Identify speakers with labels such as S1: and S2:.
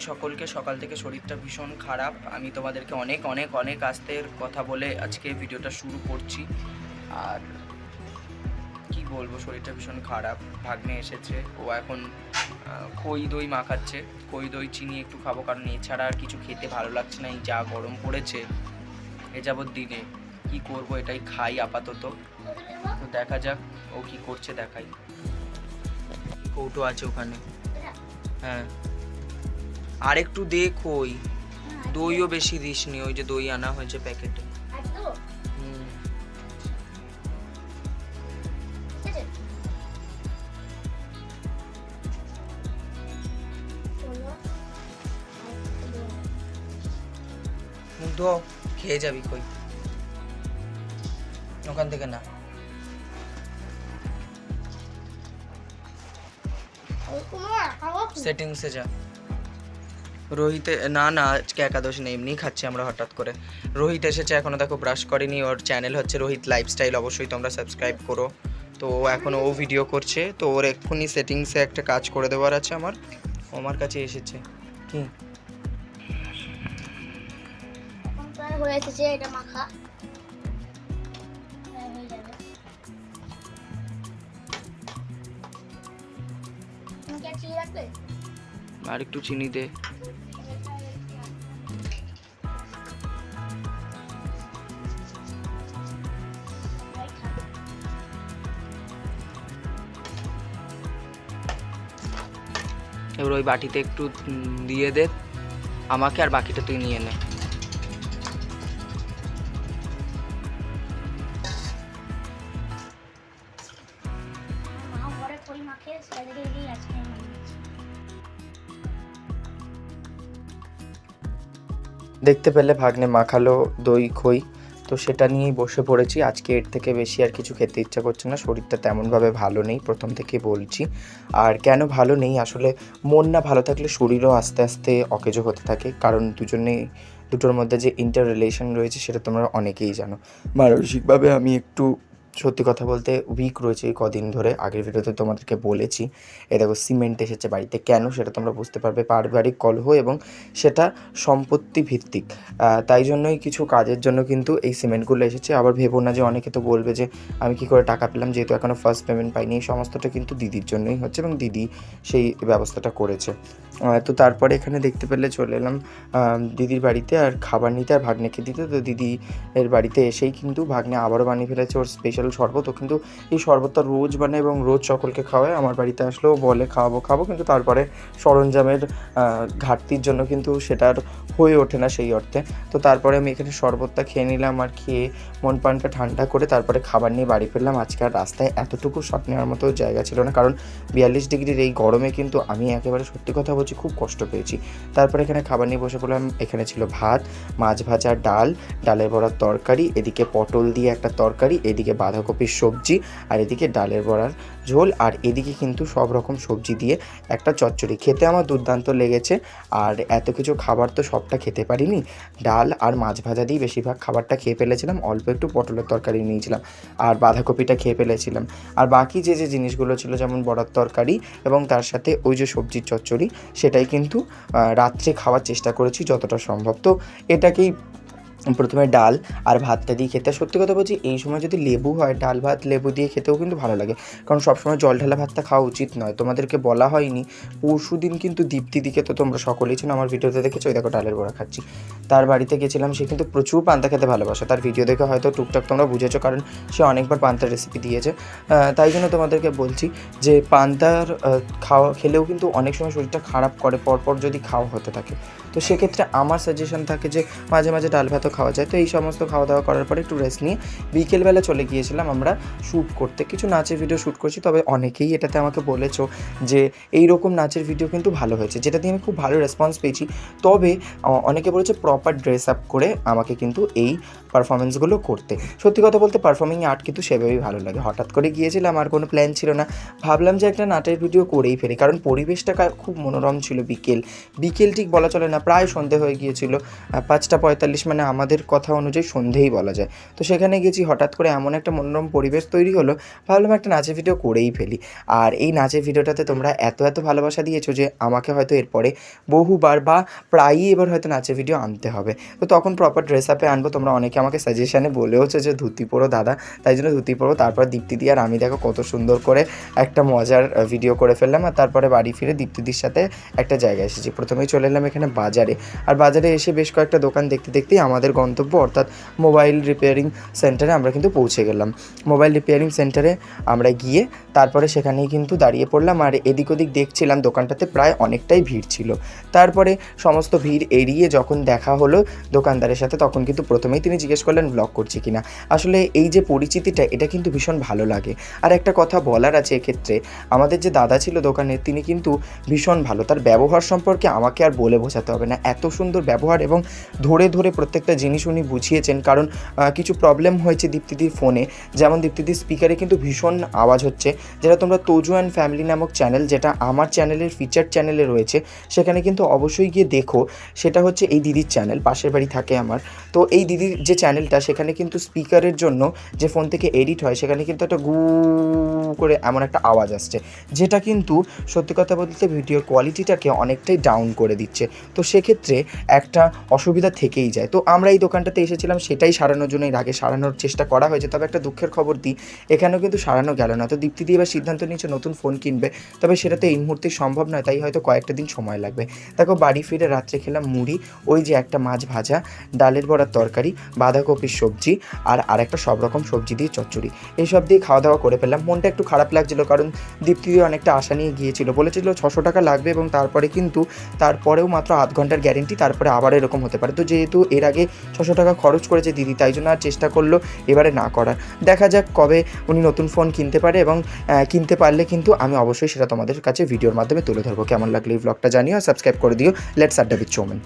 S1: সকলকে, সকাল থেকে শরীরটা ভীষণ খারাপ। আমি তোমাদেরকে অনেক অনেক অনেক আস্তের কথা বলে আজকে ভিডিওটা শুরু করছি। আর কি বলব, শরীরটা ভীষণ খারাপ। ভাগ্নে এসেছে। ও এখন খই দই মাখাচ্ছে। খই দই, চিনি একটু খাব, কারণ এছাড়া আর কিছু খেতে ভালো লাগছে না। এই যা গরম পড়েছে, এ যাবৎ দিনে। কি করব, এটাই খাই আপাতত। তো দেখা যাক, ও কি করছে দেখাই। কৌটো আছে ওখানে। হ্যাঁ। আর একটু দেখ ওই দইও বেশি দিসনি ওই যে দই আনা হয়েছে প্যাকেটে। ধো খেয়ে যাবি কই? ওখান থেকে না। সেটিংসে যা। রোহিতে, না না, আজকে একাদশী নেই এমনি খাচ্ছি আমরা হঠাৎ করে। রোহিত এসেছে, এখনও দেখো ব্রাশ করেনি, ওর চ্যানেল হচ্ছে রোহিত লাইফস্টাইল অবশ্যই তোমরা সাবস্ক্রাইব করো। তো ও এখন ও ভিডিও করছে, তো ওর এক্ষুনি সেটিংসে একটা কাজ করে দেওয়ার আছে আমার। আমার কাছে এসেছে। কি?
S2: হয়ে এটা মাখা। হয়ে আর
S1: একটু চিনি দে। এবার ওই বাটিতে একটু দিয়ে দে। আমাকে আর বাকিটা তুই নিয়ে নে। দেখতে পেলে ভাগ্নে মাখালো দই, খই। তো সেটা নিয়েই বসে পড়েছি। আজকে এর থেকে বেশি আর কিছু খেতে ইচ্ছা করছে না। শরীরটা তেমনভাবে ভালো নেই, প্রথম থেকে বলছি। আর কেন ভালো নেই? আসলে মন না ভালো থাকলে শরীরও আস্তে আস্তে অকেজো হতে থাকে। কারণ দুজনেই, দুটোর মধ্যে যে ইন্টার রিলেশন রয়েছে সেটা তোমরা অনেকেই জানো। মানসিকভাবে আমি একটু সত্যি কথা বলতে উইক রয়েছে কদিন ধরে। আগের ভিডিওতে তোমাদেরকে বলেছি এ দেখো সিমেন্ট এসেছে বাড়িতে। কেন সেটা তোমরা বুঝতে পারবে পারিবারিক কলহ এবং সেটা সম্পত্তি ভিত্তিক। তাই জন্যই কিছু কাজের জন্য কিন্তু এই সিমেন্টগুলো এসেছে। আবার ভেবো না যে অনেকে তো বলবে যে আমি কি করে টাকা পেলাম, যেহেতু এখনও ফার্স্ট পেমেন্ট পাইনি। এই সমস্তটা কিন্তু দিদির জন্যই হচ্ছে এবং দিদি সেই ব্যবস্থাটা করেছে। তো তারপরে এখানে দেখতে পেলে চলে এলাম দিদির বাড়িতে আর খাবার নিতে আর ভাগ্নেকে দিতে। তো দিদি এর বাড়িতে এসেই কিন্তু ভাগ্নে আবারও বানিয়ে ফেলেছে ওর স্পেশাল শরবত। ও কিন্তু এই শরবতটা রোজ বানায় এবং রোজ সকলকে খাওয়ায়। আমার বাড়িতে আসলেও বলে খাওয়াবো খাব। কিন্তু তারপরে সরঞ্জামের ঘাটতির জন্য কিন্তু সেটার হয়ে ওঠে না সেই অর্থে। তো তারপরে আমি এখানে শরবতটা খেয়ে নিলাম আর খেয়ে মন প্রাণটা ঠান্ডা করে তারপরে খাবার নিয়ে বাড়ি ফিরলাম। আজকে আর রাস্তায় এতটুকু শট নেওয়ার মতো জায়গা ছিল না। কারণ বিয়াল্লিশ ডিগ্রির এই গরমে কিন্তু আমি একেবারে সত্যি কথা বলছি খুব কষ্ট পেয়েছি। তারপরে এখানে খাবার নিয়ে বসে পড়লাম। এখানে ছিল ভাত, মাছ ভাজা, ডাল, ডালের বড়ার তরকারি, এদিকে পটল দিয়ে একটা তরকারি, এদিকে বাঁধাকপির সবজি আর এদিকে ডালের বড়ার ঝোল আর এদিকে কিন্তু সব রকম সবজি দিয়ে একটা চচ্চড়ি। খেতে আমার দুর্দান্ত লেগেছে আর এত কিছু খাবার তো সবটা খেতে পারিনি। ডাল আর মাছ ভাজা দিয়ে বেশিরভাগ খাবারটা খেয়ে ফেলেছিলাম। অল্প একটু পটলের তরকারি নিয়েছিলাম আর বাঁধাকপিটা খেয়ে ফেলেছিলাম। আর বাকি যে যে জিনিসগুলো ছিল যেমন বড়ার তরকারি এবং তার সাথে ওই যে সবজির চচ্চড়ি সেটাই কিন্তু রাত্রে খাওয়ার চেষ্টা করেছি যতটা সম্ভব। তো এটাকেই প্রথমে ডাল আর ভাতটা দিয়ে খেতে। সত্যি কথা বলছি, এই সময় যদি লেবু হয়, ডাল, ভাত, লেবু দিয়ে খেতেও কিন্তু ভালো লাগে। কারণ সবসময় জল ঢালা ভাতটা খাওয়া উচিত নয়। তোমাদেরকে বলা হয়নি, পরশু দিন কিন্তু দীপ্তি দিকে তো তোমরা সকলেই ছিল আমার ভিডিওতে দেখেছ ওই দেখো ডালের বড়া খাচ্ছি। তার বাড়িতে গেছিলাম, সে কিন্তু প্রচুর পান্তা খেতে ভালোবাসে। তার ভিডিও দেখে হয়তো টুকটাক তোমরা বুঝেছ, কারণ সে অনেকবার পান্তার রেসিপি দিয়েছে। তাই জন্য তোমাদেরকে বলছি যে, পান্তার খাওয়া, খেলেও কিন্তু অনেক সময় শরীরটা খারাপ করে, পরপর যদি খাওয়া হতে থাকে। তো সেক্ষেত্রে আমার সাজেশন থাকে যে মাঝে মাঝে ডাল ভাতও খাওয়া যায়। তো এই সমস্ত খাওয়া দাওয়া করার পরে একটু রেস্ট নিয়ে বিকেলবেলা চলে গিয়েছিলাম আমরা শ্যুট করতে। কিছু নাচের ভিডিও শ্যুট করছি, তবে অনেকেই এটাতে আমাকে বলেছ যে এই রকম নাচের ভিডিও কিন্তু ভালো হয়েছে, যেটা দিয়ে আমি খুব ভালো রেসপন্স পেয়েছি। তবে অনেকে বলেছে প্রপার ড্রেস আপ করে আমাকে কিন্তু এই পারফরমেন্সগুলো করতে। সত্যি কথা বলতে পারফর্মিং আর্ট কিন্তু সেভাবেই ভালো লাগে। হঠাৎ করে গিয়েছিলাম, আর কোনো প্ল্যান ছিল না। ভাবলাম যে একটা নাটের ভিডিও করেই ফেলি, কারণ পরিবেশটা খুব মনোরম ছিল বিকেল। বিকেল ঠিক বলা চলে না প্রায় সন্ধে হয়ে গিয়েছিল পাঁচটা পঁয়তাল্লিশ মানে আমাদের কথা অনুযায়ী সন্ধেই বলা যায়। তো সেখানে গেছি, হঠাৎ করে এমন একটা মনোরম পরিবেশ তৈরি হলো, ভাবলাম একটা নাচের ভিডিও করেই ফেলি। আর এই নাচের ভিডিওটাতে তোমরা এত এত ভালোবাসা দিয়েছ যে আমাকে হয়তো এরপরে বহুবার বা প্রায়ই এবার হয়তো নাচের ভিডিও আনতে হবে। তো তখন প্রপার ড্রেস আপে আনব, তোমরা অনেকে আমাকে সাজেশানে বলেওছো যে ধুতি পরো দাদা, তাই জন্য ধুতি পরো, তারপর দীপ্তিদি আর আমি দেখো কত সুন্দর করে একটা মজার ভিডিও করে ফেললাম আর তারপরে বাড়ি ফিরে দীপ্তিদির সাথে একটা জায়গায় এসেছি। প্রথমেই চলে এলাম এখানে বাজারে। আর বাজারে এসে বেশ কয়েকটা দোকান দেখতে দেখতেই আমাদের গন্তব্য, অর্থাৎ মোবাইল রিপেয়ারিং সেন্টারে আমরা কিন্তু পৌঁছে গেলাম। মোবাইল রিপেয়ারিং সেন্টারে আমরা গিয়ে তারপরে সেখানেই কিন্তু দাঁড়িয়ে পড়লাম আর এদিক ওদিক দেখছিলাম দোকানটাতে প্রায় অনেকটাই ভিড় ছিল। তারপরে সমস্ত ভিড় এড়িয়ে যখন দেখা হলো দোকানদারের সাথে, তখন কিন্তু প্রথমেই তিনি জিজ্ঞেস করলেন ব্লগ করছি কিনা আসলে এই যে পরিচিতিটা, এটা কিন্তু ভীষণ ভালো লাগে। আর একটা কথা বলার আছে এক্ষেত্রে, আমাদের যে দাদা ছিল দোকানে তিনি কিন্তু ভীষণ ভালো। তার ব্যবহার সম্পর্কে আমাকে আর বলে বোঝাতে না। এত সুন্দর ব্যবহার এবং ধরে ধরে প্রত্যেকটা জিনিস উনি বুঝিয়েছেন, কারণ কিছু প্রবলেম হয়েছে দীপ্তিদির ফোনে যেমন দীপ্তিদির স্পিকারে কিন্তু ভীষণ আওয়াজ হচ্ছে। যেটা তোমরা তোজু অ্যান্ড ফ্যামিলি নামক চ্যানেল যেটা আমার চ্যানেলের ফিচার চ্যানেলে রয়েছে, সেখানে কিন্তু অবশ্যই গিয়ে দেখো। সেটা হচ্ছে এই দিদির চ্যানেল পাশের বাড়ি থাকে আমার। তো এই দিদির যে চ্যানেলটা সেখানে কিন্তু স্পিকারের জন্য যে ফোন থেকে এডিট হয়, সেখানে কিন্তু একটা গু করে এমন একটা আওয়াজ আসছে, যেটা কিন্তু সত্যি কথা বলতে ভিডিওর কোয়ালিটিটাকে অনেকটাই ডাউন করে দিচ্ছে। তো সেক্ষেত্রে একটা অসুবিধা থেকেই যায়। তো আমরা এই দোকানটাতে এসেছিলাম, সেটাই সারানোর জন্য, এর আগে সারানোর চেষ্টা করা হয়েছে। তবে একটা দুঃখের খবর দিই, এখানেও কিন্তু সারানো গেল না। তো দীপ্তি দিয়ে এবার সিদ্ধান্ত নিয়েছে নতুন ফোন কিনবে। তবে সেটা তো এই মুহূর্তে সম্ভব নয়, তাই হয়তো কয়েকটা দিন সময় লাগবে। দেখো, বাড়ি ফিরে রাত্রে খেলাম মুড়ি, ওই যে একটা মাছ ভাজা, ডালের বড়ার তরকারি বাঁধাকপির সবজি, আর আরেকটা সব রকম সবজি দিয়ে চচ্চড়ি। এইসব দিয়ে খাওয়া দাওয়া করে ফেললাম। মনটা একটু খারাপ লাগছিল, কারণ দীপ্তি দিয়ে অনেকটা আশা নিয়ে গিয়েছিল। বলেছিল ছশো টাকা লাগবে এবং তারপরে কিন্তু, তারপরেও মাত্র আধ ঘণ্টার গ্যারেন্টি তারপরে আবার এরকম হতে পারে। তো যেহেতু এর আগে ছশো টাকা খরচ করেছে দিদি, তাই জন্য আর চেষ্টা করল এবারে না করার। দেখা যাক কবে উনি নতুন ফোন কিনতে পারে এবং কিনতে পারলে কিন্তু আমি অবশ্যই সেটা তোমাদের কাছে ভিডিওর মাধ্যমে তুলে ধরবো। কেমন লাগল এই ব্লগটা জানিও সাবস্ক্রাইব করে দিও। লেটস আড্ডা বিচ চৌমেন